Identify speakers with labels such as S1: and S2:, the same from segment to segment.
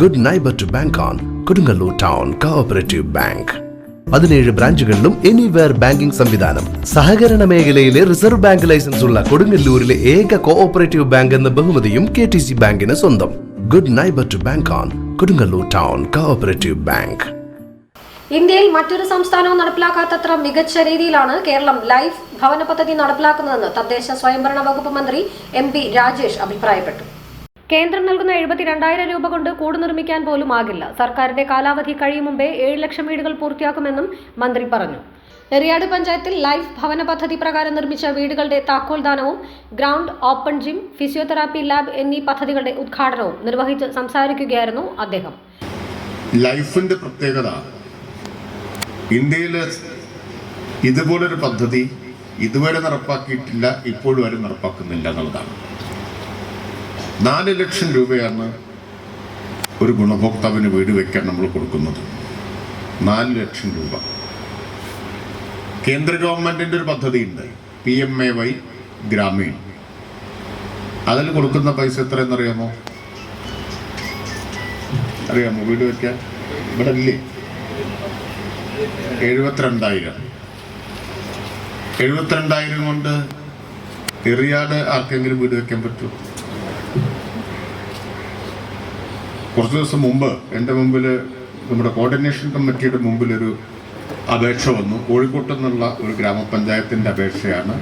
S1: Good neighbour to bank on Kodungallur town cooperative bank പതിനേഴ് ബ്രാഞ്ചുകളിലും anywhere banking സംവിധാനം. സഹകരണ മേഖലയിലെ റിസർവ് ബാങ്ക് ലൈസൻസ് ഉള്ള കൊടുങ്ങല്ലൂരിലെ ഏക കോഓപ്പറേറ്റീവ് ബാങ്ക് എന്ന ബഹുമതിയും കെ ടി സി ബാങ്കിന് സ്വന്തം. Good neighbour to bank on Kodungallur town cooperative bank
S2: ഇന്ത്യയിൽ മറ്റൊരു സംസ്ഥാനവും നടപ്പിലാക്കാത്തത്ര മികച്ച രീതിയിലാണ് കേരളം ലൈഫ് ഭവന പദ്ധതി നടപ്പിലാക്കുന്നതെന്ന് തദ്ദേശ സ്വയംഭരണ വകുപ്പ് മന്ത്രി എം രാജേഷ് അഭിപ്രായപ്പെട്ടു. കേന്ദ്രം നൽകുന്ന എഴുപത്തിരണ്ടായിരം രൂപ കൊണ്ട് കൂട് നിർമ്മിക്കാൻ പോലും ആകില്ല. സർക്കാരിന്റെ കാലാവധി കഴിയും മുമ്പേ ഏഴ് ലക്ഷം വീടുകൾ പൂർത്തിയാക്കുമെന്നും മന്ത്രി പറഞ്ഞു. എറിയാട് പഞ്ചായത്തിൽ ലൈഫ് ഭവന പദ്ധതി പ്രകാരം നിർമ്മിച്ച വീടുകളുടെ താക്കോൽദാനവും ground open gym physiotherapy lab എന്നീ പദ്ധതികളുടെ ഉദ്ഘാടനവും നിർവഹിച്ച് സംസാരിക്കുകയായിരുന്നു അദ്ദേഹം.
S3: ലൈഫിന്റെ പ്രത്യേകത ഇന്ത്യയിലെ ഇതുപോലൊരു പദ്ധതി ഇതുവരെ നടപ്പാക്കിയിട്ടില്ല ഇപ്പോഴും ആരും നടപ്പാക്കുന്നില്ല എന്നുള്ളതാണ്. നാല് ലക്ഷം രൂപയാണ് ഒരു ഗുണഭോക്താവിന് വീട് വയ്ക്കാൻ നമ്മൾ കൊടുക്കുന്നത്. നാല് ലക്ഷം രൂപ. കേന്ദ്ര ഗവൺമെന്റിന്റെ ഒരു പദ്ധതിയുണ്ട്. P M A Y Gramin. അതിൽ കൊടുക്കുന്ന പൈസ എത്രയെന്നറിയാമോ? അറിയാമോ? വീട് വയ്ക്കാൻ ഇവിടെ ഇല്ലേ എഴുപത്തിരണ്ടായിരം. എഴുപത്തിരണ്ടായിരം കൊണ്ട് എറിയാട് ആർക്കെങ്കിലും വീട് വയ്ക്കാൻ പറ്റൂ കുറച്ച് ദിവസം മുമ്പ് എന്റെ മുമ്പിൽ നമ്മുടെ കോർഡിനേഷൻ കമ്മിറ്റിയുടെ മുമ്പിൽ ഒരു അപേക്ഷ വന്നു. കോഴിക്കോട്ട് നിന്നുള്ള ഒരു ഗ്രാമപഞ്ചായത്തിന്റെ അപേക്ഷയാണ്.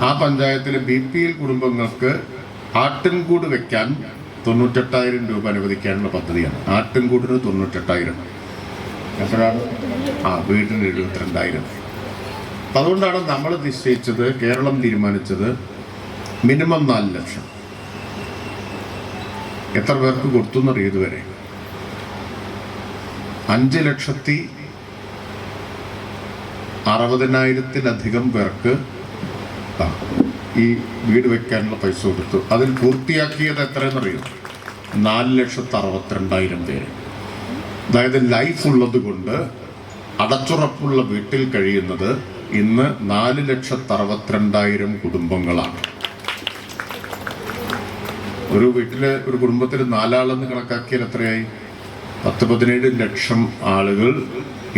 S3: ആ പഞ്ചായത്തിലെ ബി പി എൽ കുടുംബങ്ങൾക്ക് ആട്ടിൻകൂട് വെക്കാൻ തൊണ്ണൂറ്റെട്ടായിരം രൂപ അനുവദിക്കാനുള്ള പദ്ധതിയാണ്. ആട്ടിൻകൂടിന് തൊണ്ണൂറ്റെട്ടായിരം. എപ്പോഴാണ്? ആ വീടിന് എഴുപത്തിരണ്ടായിരം. അതുകൊണ്ടാണ് നമ്മൾ നിശ്ചയിച്ചത് കേരളം തീരുമാനിച്ചത് മിനിമം നാല് ലക്ഷം. എത്ര പേർക്ക് കൊടുത്തു എന്നറിയാം ഇതുവരെ? അഞ്ച് ലക്ഷത്തി അറുപതിനായിരത്തിലധികം പേർക്ക് ഈ വീട് വെക്കാനുള്ള പൈസ കൊടുത്തു. അതിൽ പൂർത്തിയാക്കിയത് എത്രയെന്നറിയോ? നാല് ലക്ഷത്തി അറുപത്തിരണ്ടായിരം പേര്. അതായത് ലൈഫ് ഉള്ളത് കൊണ്ട് അടച്ചുറപ്പുള്ള വീട്ടിൽ കഴിയുന്നത് ഇന്ന് നാല് ലക്ഷത്തി അറുപത്തിരണ്ടായിരം കുടുംബങ്ങളാണ്. ഒരു വീട്ടിലെ ഒരു കുടുംബത്തിൽ നാലാളെന്ന് കണക്കാക്കിയാൽ എത്രയായി? പത്ത് പതിനേഴ് ലക്ഷം ആളുകൾ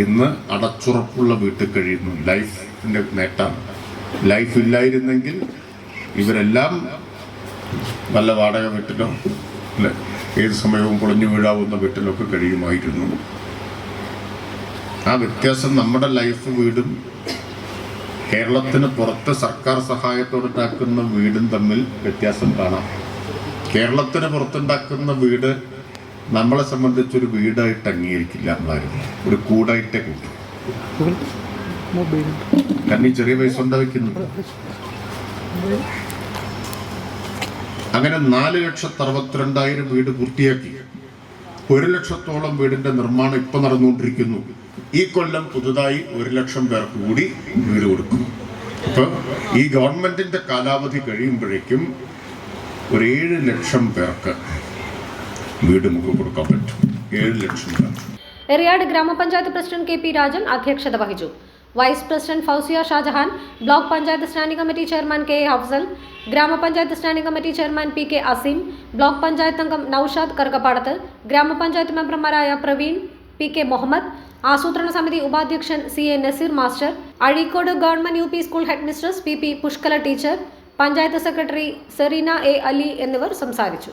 S3: ഇന്ന് അടച്ചുറപ്പുള്ള വീട്ടിൽ കഴിയുന്നു. ലൈഫിന്റെ നേട്ടം ലൈഫ് ഇല്ലായിരുന്നെങ്കിൽ ഇവരെല്ലാം നല്ല വാടക വീട്ടിലോ അല്ലെ ഏത് സമയവും പൊളിഞ്ഞു വീഴാവുന്ന വീട്ടിലൊക്കെ കഴിയുമായിരുന്നു. ആ വ്യത്യാസം നമ്മുടെ ലൈഫ് വീടും കേരളത്തിന് പുറത്ത് സർക്കാർ സഹായത്തോടെ ഉണ്ടാക്കുന്ന വീടും തമ്മിൽ വ്യത്യാസം കാണാം. കേരളത്തിന് പുറത്തുണ്ടാക്കുന്ന വീട് നമ്മളെ സംബന്ധിച്ചൊരു വീടായിട്ട് അംഗീകരിക്കില്ല നമ്മളാരും ഒരു കൂടായിട്ടേ കൂട്ടും. കാരണം ചെറിയ പൈസ ഉണ്ടാവിക്കുന്നു അങ്ങനെ നാല് ലക്ഷത്തി അറുപത്തിരണ്ടായിരം വീട് പൂർത്തിയാക്കി. ഒരു ലക്ഷത്തോളം വീടിന്റെ നിർമ്മാണം ഇപ്പൊ നടന്നുകൊണ്ടിരിക്കുന്നു. ഈ കൊല്ലം പുതുതായി ഒരു ലക്ഷം പേർക്ക് കൂടി വീട് കൊടുക്കും. അപ്പൊ ഈ ഗവൺമെന്റിന്റെ കാലാവധി കഴിയുമ്പോഴേക്കും ഒരു ഏഴ് ലക്ഷം പേർക്ക് വീട് നമുക്ക് കൊടുക്കാൻ പറ്റും. ഏഴ് ലക്ഷം പേർക്ക്.
S2: എറിയാട് ഗ്രാമപഞ്ചായത്ത് പ്രസിഡന്റ് കെ പി രാജൻ അധ്യക്ഷത വഹിച്ചു. Vice president Fousiya Shajahan block panchayat standing committee chairman K A Afsal ഗ്രാമപഞ്ചായത്ത് standing committee chairman P K Azeem block panchayat അംഗം നൌഷാദ് കറുകപ്പാടത്ത് ഗ്രാമപഞ്ചായത്ത് മെമ്പർമാരായ പ്രവീൺ പി കെ മുഹമ്മദ് ആസൂത്രണ സമിതി ഉപാധ്യക്ഷൻ C A Naseer master Azhikode government U P school headmistress P P Pushkala teacher panchayat secretary Sereena A Ali എന്നിവർ സംസാരിച്ചു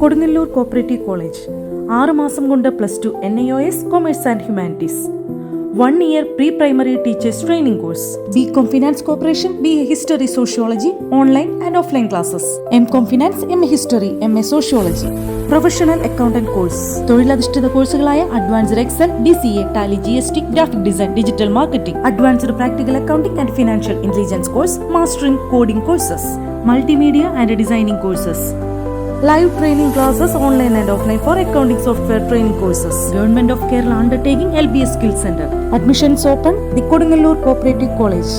S4: Kodungallur cooperative college ആറ് മാസം കൊണ്ട് plus two N I O S commerce and humanities. One year pre primary teachers training course B com finance corporation B A history sociology online and offline classes M com finance M A history M A sociology professional accountant course തൊഴിലധിഷ്ഠിത കോഴ്സുകളായ advanced Excel D C A Tally G S T graphic design digital marketing advanced practical accounting and financial intelligence course mastering coding courses multimedia and designing courses live training training online and offline for accounting software training courses government of Kerala undertaking L B S skill Admissions admissions open the Kodungallur cooperative college